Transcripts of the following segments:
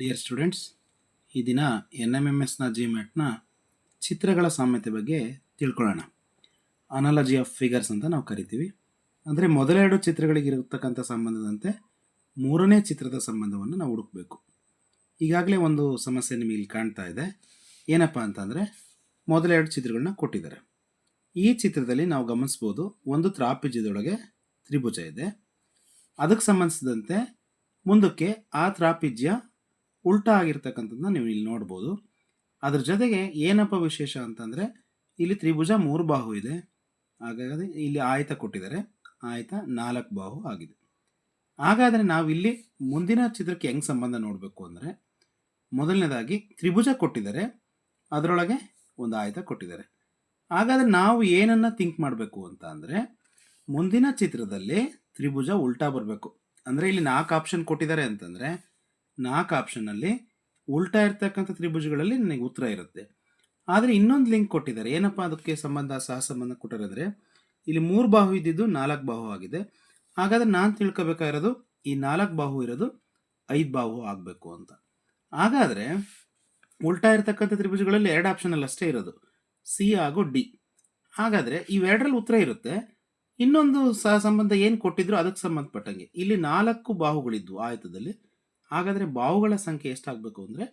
Dear students ಈ ದಿನ N M M ಎಸ್ನ ಜಿ ಮ್ಯಾಟ್ನ ಚಿತ್ರಗಳ ಸಾಮ್ಯತೆ ಬಗ್ಗೆ ತಿಳ್ಕೊಳ್ಳೋಣ. ಅನಾಲಜಿ ಆಫ್ ಫಿಗರ್ಸ್ ಅಂತ ನಾವು ಕರಿತೀವಿ. ಅಂದರೆ ಮೊದಲೆರಡು ಚಿತ್ರಗಳಿಗಿರತಕ್ಕಂಥ ಸಂಬಂಧದಂತೆ ಮೂರನೇ ಚಿತ್ರದ ಸಂಬಂಧವನ್ನು ನಾವು ಹುಡುಕಬೇಕು. ಈಗಾಗಲೇ ಒಂದು ಸಮಸ್ಯೆ ನಿಮಗೆ ಇಲ್ಲಿ ಕಾಣ್ತಾ ಇದೆ. ಏನಪ್ಪ ಅಂತಂದರೆ ಮೊದಲೆರಡು ಚಿತ್ರಗಳನ್ನ ಕೊಟ್ಟಿದ್ದಾರೆ. ಈ ಚಿತ್ರದಲ್ಲಿ ನಾವು ಗಮನಿಸ್ಬೋದು ಒಂದು ತ್ರಾಪಿಜ್ಯದೊಳಗೆ ತ್ರಿಭುಜ ಇದೆ. ಅದಕ್ಕೆ ಸಂಬಂಧಿಸಿದಂತೆ ಮುಂದಕ್ಕೆ ಆ ತ್ರಾಪಿಜ್ಯ ಉಲ್ಟಾ ಆಗಿರ್ತಕ್ಕಂಥದ್ದನ್ನ ನೀವು ಇಲ್ಲಿ ನೋಡ್ಬೋದು. ಅದ್ರ ಜೊತೆಗೆ ಏನಪ್ಪ ವಿಶೇಷ ಅಂತಂದರೆ, ಇಲ್ಲಿ ತ್ರಿಭುಜ ಮೂರು ಬಾಹು ಇದೆ. ಹಾಗಾಗಿ ಇಲ್ಲಿ ಆಯತ ಕೊಟ್ಟಿದ್ದಾರೆ. ಆಯತ ನಾಲ್ಕು ಬಾಹು ಆಗಿದೆ. ಹಾಗಾದರೆ ನಾವಿಲ್ಲಿ ಮುಂದಿನ ಚಿತ್ರಕ್ಕೆ ಹೆಂಗೆ ಸಂಬಂಧ ನೋಡಬೇಕು ಅಂದರೆ, ಮೊದಲನೇದಾಗಿ ತ್ರಿಭುಜ ಕೊಟ್ಟಿದ್ದಾರೆ. ಅದರೊಳಗೆ ಒಂದು ಆಯತ ಕೊಟ್ಟಿದ್ದಾರೆ. ಹಾಗಾದರೆ ನಾವು ಏನನ್ನ ಥಿಂಕ್ ಮಾಡಬೇಕು ಅಂತ ಅಂದರೆ, ಮುಂದಿನ ಚಿತ್ರದಲ್ಲಿ ತ್ರಿಭುಜ ಉಲ್ಟಾ ಬರಬೇಕು. ಅಂದರೆ ಇಲ್ಲಿ ನಾಲ್ಕು ಆಪ್ಷನ್ ಕೊಟ್ಟಿದ್ದಾರೆ ಅಂತಂದರೆ ನಾಲ್ಕು ಆಪ್ಷನ್ನಲ್ಲಿ ಉಲ್ಟಾ ಇರ್ತಕ್ಕಂಥ ತ್ರಿಭುಜಗಳಲ್ಲಿ ನನಗೆ ಉತ್ತರ ಇರುತ್ತೆ. ಆದರೆ ಇನ್ನೊಂದು ಲಿಂಕ್ ಕೊಟ್ಟಿದ್ದಾರೆ. ಏನಪ್ಪ ಅದಕ್ಕೆ ಸಂಬಂಧ, ಸಹ ಸಂಬಂಧ ಕೊಟ್ಟಿರೋದ್ರೆ, ಇಲ್ಲಿ ಮೂರು ಬಾಹು ಇದ್ದಿದ್ದು ನಾಲ್ಕು ಬಾಹು ಆಗಿದೆ. ಹಾಗಾದ್ರೆ ನಾನು ತಿಳ್ಕೊಬೇಕಾಗಿರೋದು ಈ ನಾಲ್ಕು ಬಾಹು ಇರೋದು ಐದು ಬಾಹು ಆಗಬೇಕು ಅಂತ. ಹಾಗಾದರೆ ಉಲ್ಟಾ ಇರ್ತಕ್ಕಂಥ ತ್ರಿಭುಜಗಳಲ್ಲಿ ಎರಡು ಆಪ್ಷನಲ್ಲಿ ಅಷ್ಟೇ ಇರೋದು ಸಿ ಹಾಗೂ ಡಿ ಹಾಗಾದರೆ ಇವೆರಡರಲ್ಲಿ ಉತ್ತರ ಇರುತ್ತೆ. ಇನ್ನೊಂದು ಸಹ ಸಂಬಂಧ ಏನು ಕೊಟ್ಟಿದ್ರು ಅದಕ್ಕೆ ಸಂಬಂಧಪಟ್ಟಂಗೆ. ಇಲ್ಲಿ ನಾಲ್ಕು ಬಾಹುಗಳಿದ್ವು ಆಯತದಲ್ಲಿ. ಹಾಗಾದರೆ ಬಾವುಗಳ ಸಂಖ್ಯೆ ಎಷ್ಟಾಗಬೇಕು ಅಂದರೆ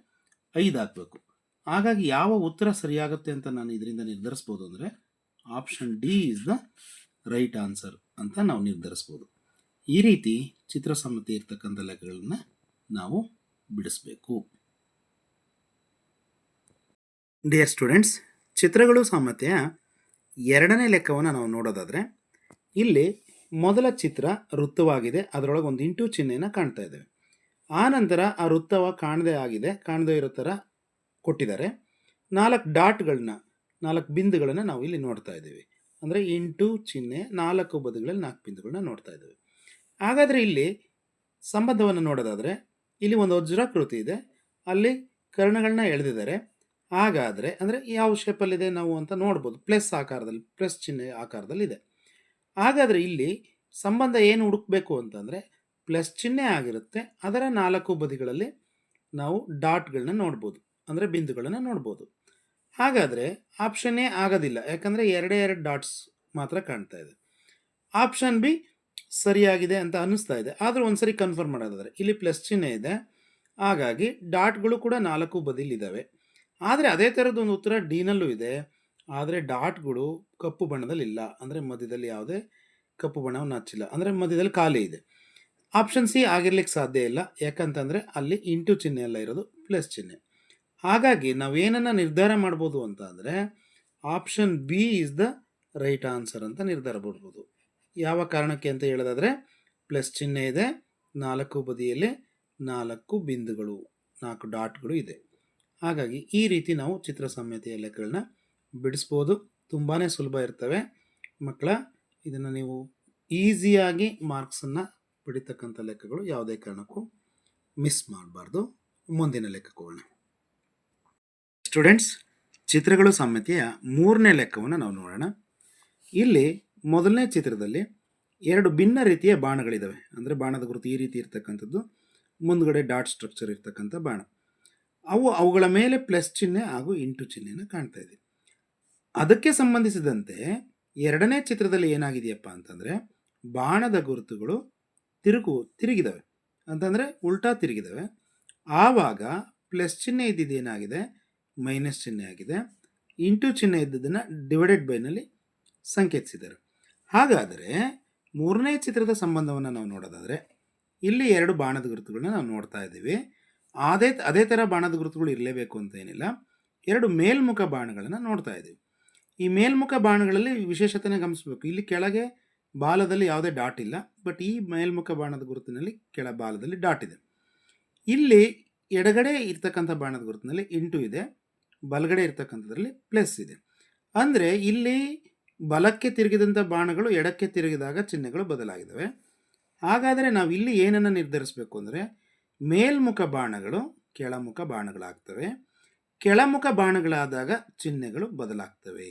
ಐದು ಆಗಬೇಕು ಹಾಗಾಗಿ ಯಾವ ಉತ್ತರ ಸರಿಯಾಗುತ್ತೆ ಅಂತ ನಾನು ಇದರಿಂದ ನಿರ್ಧರಿಸ್ಬೋದು ಅಂದರೆ option D is the right answer ಅಂತ ನಾವು ನಿರ್ಧರಿಸ್ಬೋದು. ಈ ರೀತಿ ಚಿತ್ರಸಮ್ಮತಿ ಇರ್ತಕ್ಕಂಥ ಲೆಕ್ಕಗಳನ್ನ ನಾವು ಬಿಡಿಸ್ಬೇಕು. ಡಿಯರ್ ಸ್ಟೂಡೆಂಟ್ಸ್ ಚಿತ್ರಗಳು ಸಾಮರ್ಥ್ಯ ಎರಡನೇ ಲೆಕ್ಕವನ್ನು ನಾವು ನೋಡೋದಾದರೆ ಇಲ್ಲಿ ಮೊದಲ ಚಿತ್ರ ವೃತ್ತವಾಗಿದೆ. ಅದರೊಳಗೆ ಒಂದು ಇಂಟು ಚಿಹ್ನೆಯನ್ನು ಕಾಣ್ತಾ ಇದ್ದೇವೆ. ಆ ನಂತರ ಆ ವೃತ್ತವ ಕಾಣದೇ ಆಗಿದೆ, ಕಾಣದೇ ಇರೋ ಥರ ಕೊಟ್ಟಿದ್ದಾರೆ. ನಾಲ್ಕು ಡಾಟ್ಗಳನ್ನ ನಾಲ್ಕು ಬಿಂದುಗಳನ್ನು ನಾವು ಇಲ್ಲಿ ನೋಡ್ತಾ ಇದ್ದೀವಿ. ಅಂದರೆ ಎಂಟು ಚಿಹ್ನೆ, ನಾಲ್ಕು ಬದಿಗಳಲ್ಲಿ ನಾಲ್ಕು ಬಿಂದುಗಳನ್ನ ನೋಡ್ತಾ ಇದ್ದೀವಿ. ಹಾಗಾದರೆ ಇಲ್ಲಿ ಸಂಬಂಧವನ್ನು ನೋಡೋದಾದರೆ, ಇಲ್ಲಿ ಒಂದು ವಜ್ರಾಕೃತಿ ಇದೆ. ಅಲ್ಲಿ ಕರ್ಣಗಳನ್ನ ಎಳೆದಿದ್ದಾರೆ. ಹಾಗಾದರೆ, ಅಂದರೆ ಯಾವ ಶೇಪಲ್ಲಿದೆ ನಾವು ಅಂತ ನೋಡ್ಬೋದು. ಪ್ಲಸ್ ಆಕಾರದಲ್ಲಿ, ಪ್ಲಸ್ ಚಿಹ್ನೆ ಆಕಾರದಲ್ಲಿ ಇದೆ ಹಾಗಾದರೆ ಇಲ್ಲಿ ಸಂಬಂಧ ಏನು ಹುಡುಕಬೇಕು ಅಂತಂದರೆ ಪ್ಲಸ್ ಚಿಹ್ನೆ ಆಗಿರುತ್ತೆ. ಅದರ ನಾಲ್ಕು ಬದಿಗಳಲ್ಲಿ ನಾವು ಡಾಟ್ಗಳನ್ನ ನೋಡ್ಬೋದು. ಅಂದರೆ ಬಿಂದುಗಳನ್ನು ನೋಡ್ಬೋದು. ಹಾಗಾದರೆ ಆಪ್ಷನ್ ಎ ಆಗೋದಿಲ್ಲ. ಯಾಕಂದರೆ ಎರಡೇ ಎರಡು ಡಾಟ್ಸ್ ಮಾತ್ರ ಕಾಣ್ತಾ ಇದೆ. ಆಪ್ಷನ್ ಬಿ ಸರಿಯಾಗಿದೆ ಅಂತ ಅನ್ನಿಸ್ತಾ ಇದೆ. ಆದರೂ ಒಂದ್ಸರಿ ಕನ್ಫರ್ಮ್ ಮಾಡೋದಾದರೆ ಇಲ್ಲಿ ಪ್ಲಸ್ ಚಿಹ್ನೆ ಇದೆ. ಹಾಗಾಗಿ ಡಾಟ್ಗಳು ಕೂಡ ನಾಲ್ಕು ಬದಿಲಿದ್ದಾವೆ. ಆದರೆ ಅದೇ ಥರದ್ದು ಒಂದು ಉತ್ತರ ಡಿನಲ್ಲೂ ಇದೆ. ಆದರೆ ಡಾಟ್ಗಳು ಕಪ್ಪು ಬಣ್ಣದಲ್ಲಿ ಇಲ್ಲ ಅಂದರೆ ಮಧ್ಯದಲ್ಲಿ ಯಾವುದೇ ಕಪ್ಪು ಬಣ್ಣವನ್ನು ಹಚ್ಚಿಲ್ಲ. ಅಂದರೆ ಮಧ್ಯದಲ್ಲಿ ಖಾಲಿ ಇದೆ. ಆಪ್ಷನ್ ಸಿ ಆಗಿರ್ಲಿಕ್ಕೆ ಸಾಧ್ಯ ಇಲ್ಲ. ಯಾಕಂತಂದರೆ ಅಲ್ಲಿ ಇಂಟು ಚಿಹ್ನೆ ಎಲ್ಲ ಇರೋದು ಪ್ಲಸ್ ಚಿಹ್ನೆ. ಹಾಗಾಗಿ ನಾವು ಏನನ್ನು ನಿರ್ಧಾರ ಮಾಡ್ಬೋದು ಅಂತ ಅಂದರೆ option B is the right answer ಅಂತ ನಿರ್ಧಾರ ಮಾಡ್ಬೋದು. ಯಾವ ಕಾರಣಕ್ಕೆ ಅಂತ ಹೇಳೋದಾದರೆ ಪ್ಲಸ್ ಚಿಹ್ನೆ ಇದೆ, ನಾಲ್ಕು ಬದಿಯಲ್ಲಿ ನಾಲ್ಕು ಬಿಂದುಗಳು, ನಾಲ್ಕು ಡಾಟ್ಗಳು ಇದೆ. ಹಾಗಾಗಿ ಈ ರೀತಿ ನಾವು ಚಿತ್ರ ಸಂಹಿತೆಯ ಲೆಕ್ಕಗಳನ್ನ ಬಿಡಿಸ್ಬೋದು ತುಂಬಾ ಸುಲಭ ಇರ್ತವೆ. ಮಕ್ಕಳ, ಇದನ್ನು ನೀವು ಈಸಿಯಾಗಿ ಮಾರ್ಕ್ಸನ್ನು ಪಡಿತಕ್ಕಂಥ ಲೆಕ್ಕಗಳು ಯಾವುದೇ ಕಾರಣಕ್ಕೂ ಮಿಸ್ ಮಾಡಬಾರ್ದು. ಮುಂದಿನ ಲೆಕ್ಕಗಳನ್ನ ಸ್ಟೂಡೆಂಟ್ಸ್ ಚಿತ್ರಗಳು ಸಮಿತಿಯ ಮೂರನೇ ಲೆಕ್ಕವನ್ನು ನಾವು ನೋಡೋಣ. ಇಲ್ಲಿ ಮೊದಲನೇ ಚಿತ್ರದಲ್ಲಿ ಎರಡು ಭಿನ್ನ ರೀತಿಯ ಬಾಣಗಳಿದ್ದಾವೆ ಅಂದರೆ ಬಾಣದ ಗುರುತು ಈ ರೀತಿ ಇರ್ತಕ್ಕಂಥದ್ದು, ಮುಂದ್ಗಡೆ ಡಾಟ್ ಸ್ಟ್ರಕ್ಚರ್ ಇರ್ತಕ್ಕಂಥ ಬಾಣ. ಅವು ಅವುಗಳ ಮೇಲೆ ಪ್ಲಸ್ ಚಿಹ್ನೆ ಹಾಗೂ ಇಂಟು ಚಿಹ್ನೆನ ಕಾಣ್ತಾ ಇದೆ. ಅದಕ್ಕೆ ಸಂಬಂಧಿಸಿದಂತೆ ಎರಡನೇ ಚಿತ್ರದಲ್ಲಿ ಏನಾಗಿದೆಯಪ್ಪ ಅಂತಂದರೆ, ಬಾಣದ ಗುರುತುಗಳು ತಿರುಗು, ತಿರುಗಿದವೆ. ಅಂತಂದರೆ ಉಲ್ಟಾ ತಿರುಗಿದವೆ. ಆವಾಗ ಪ್ಲಸ್ ಚಿಹ್ನೆ ಇದ್ದಿದ್ದೇನಾಗಿದೆ ಮೈನಸ್ ಚಿಹ್ನೆ ಆಗಿದೆ. ಇಂಟು ಚಿಹ್ನೆ ಇದ್ದದನ್ನು ಡಿವೈಡೆಡ್ ಬೈನಲ್ಲಿ ಸಂಕೇತಿಸಿದ್ದಾರೆ. ಹಾಗಾದರೆ ಮೂರನೇ ಚಿತ್ರದ ಸಂಬಂಧವನ್ನು ನಾವು ನೋಡೋದಾದರೆ, ಇಲ್ಲಿ ಎರಡು ಬಾಣದ ಗುರುತುಗಳನ್ನ ನಾವು ನೋಡ್ತಾ ಇದ್ದೀವಿ. ಅದೇ ಅದೇ ಥರ ಬಾಣದ ಗುರುತುಗಳು ಇರಲೇಬೇಕು ಅಂತ ಏನಿಲ್ಲ. ಎರಡು ಮೇಲ್ಮುಖ ಬಾಣಗಳನ್ನು ನೋಡ್ತಾ ಇದ್ದೀವಿ. ಈ ಮೇಲ್ಮುಖ ಬಾಣಗಳಲ್ಲಿ ವಿಶೇಷತೆನ ಗಮನಿಸಬೇಕು. ಇಲ್ಲಿ ಕೆಳಗೆ ಬಾಲದಲ್ಲಿ ಯಾವುದೇ ಡಾಟ್ ಇಲ್ಲ, ಬಟ್ ಈ ಮೇಲ್ಮುಖ ಬಾಣದ ಗುರುತಿನಲ್ಲಿ ಕೆಳ ಬಾಲದಲ್ಲಿ ಡಾಟ್ ಇದೆ. ಇಲ್ಲಿ ಎಡಗಡೆ ಇರ್ತಕ್ಕಂಥ ಬಾಣದ ಗುರುತಿನಲ್ಲಿ ಇಂಟು ಇದೆ, ಬಲಗಡೆ ಇರ್ತಕ್ಕಂಥದ್ರಲ್ಲಿ ಪ್ಲಸ್ ಇದೆ. ಅಂದರೆ ಇಲ್ಲಿ ಬಲಕ್ಕೆ ತಿರುಗಿದಂಥ ಬಾಣಗಳು ಎಡಕ್ಕೆ ತಿರುಗಿದಾಗ ಚಿಹ್ನೆಗಳು ಬದಲಾಗಿದ್ದಾವೆ ಹಾಗಾದರೆ ನಾವು ಇಲ್ಲಿ ಏನನ್ನು ನಿರ್ಧರಿಸಬೇಕು ಅಂದರೆ ಮೇಲ್ಮುಖ ಬಾಣಗಳು ಕೆಳಮುಖ ಬಾಣಗಳಾಗ್ತವೆ. ಕೆಳಮುಖ ಬಾಣಗಳಾದಾಗ ಚಿಹ್ನೆಗಳು ಬದಲಾಗ್ತವೆ.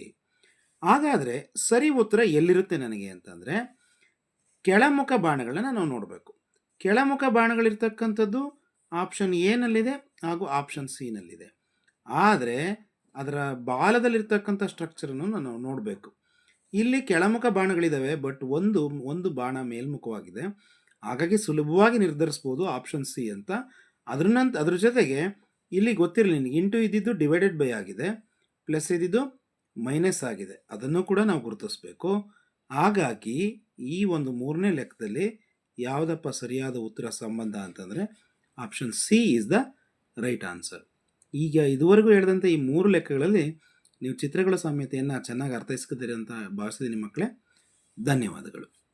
ಹಾಗಾದರೆ ಸರಿ ಉತ್ತರ ಎಲ್ಲಿರುತ್ತೆ ನನಗೆ ಅಂತಂದರೆ ಕೆಳಮುಖ ಬಾಣಗಳನ್ನು ನಾವು ನೋಡಬೇಕು. ಕೆಳಮುಖ ಬಾಣಗಳಿರ್ತಕ್ಕಂಥದ್ದು ಆಪ್ಷನ್ ಏನಲ್ಲಿದೆ ಹಾಗೂ ಆಪ್ಷನ್ ಸಿನಲ್ಲಿದೆ ಆದರೆ ಅದರ ಬಾಲದಲ್ಲಿರ್ತಕ್ಕಂಥ ಸ್ಟ್ರಕ್ಚರನ್ನು ನಾವು ನೋಡಬೇಕು. ಇಲ್ಲಿ ಕೆಳಮುಖ ಬಾಣಗಳಿದ್ದಾವೆ ಬಟ್ ಒಂದು ಒಂದು ಬಾಣ ಮೇಲ್ಮುಖವಾಗಿದೆ. ಹಾಗಾಗಿ ಸುಲಭವಾಗಿ ನಿರ್ಧರಿಸ್ಬೋದು ಆಪ್ಷನ್ ಸಿ ಅಂತ. ಅದ್ರ ನಂತ, ಅದ್ರ ಜೊತೆಗೆ ಇಲ್ಲಿ ಗೊತ್ತಿರಲಿ ಇಂಟು ಇದ್ದಿದ್ದು ಡಿವೈಡೆಡ್ ಬೈ ಆಗಿದೆ ಪ್ಲಸ್ ಇದ್ದಿದ್ದು ಮೈನಸ್ ಆಗಿದೆ. ಅದನ್ನು ಕೂಡ ನಾವು ಗುರುತಿಸಬೇಕು. ಹಾಗಾಗಿ ಈ ಒಂದು ಮೂರನೇ ಲೆಕ್ಕದಲ್ಲಿ ಯಾವುದಪ್ಪ ಸರಿಯಾದ ಉತ್ತರ ಸಂಬಂಧ ಅಂತಂದರೆ option C is the right answer ಈಗ ಇದುವರೆಗೂ ಹೇಳಿದಂಥ ಈ ಮೂರು ಲೆಕ್ಕಗಳಲ್ಲಿ ನೀವು ಚಿತ್ರಗಳ ಸಾಮ್ಯತೆಯನ್ನು ಚೆನ್ನಾಗಿ ಅರ್ಥೈಸ್ಕೊತೀರಿ ಅಂತ ಭಾವಿಸಿದ್ದೀನಿ ಮಕ್ಕಳೇ. ಧನ್ಯವಾದಗಳು.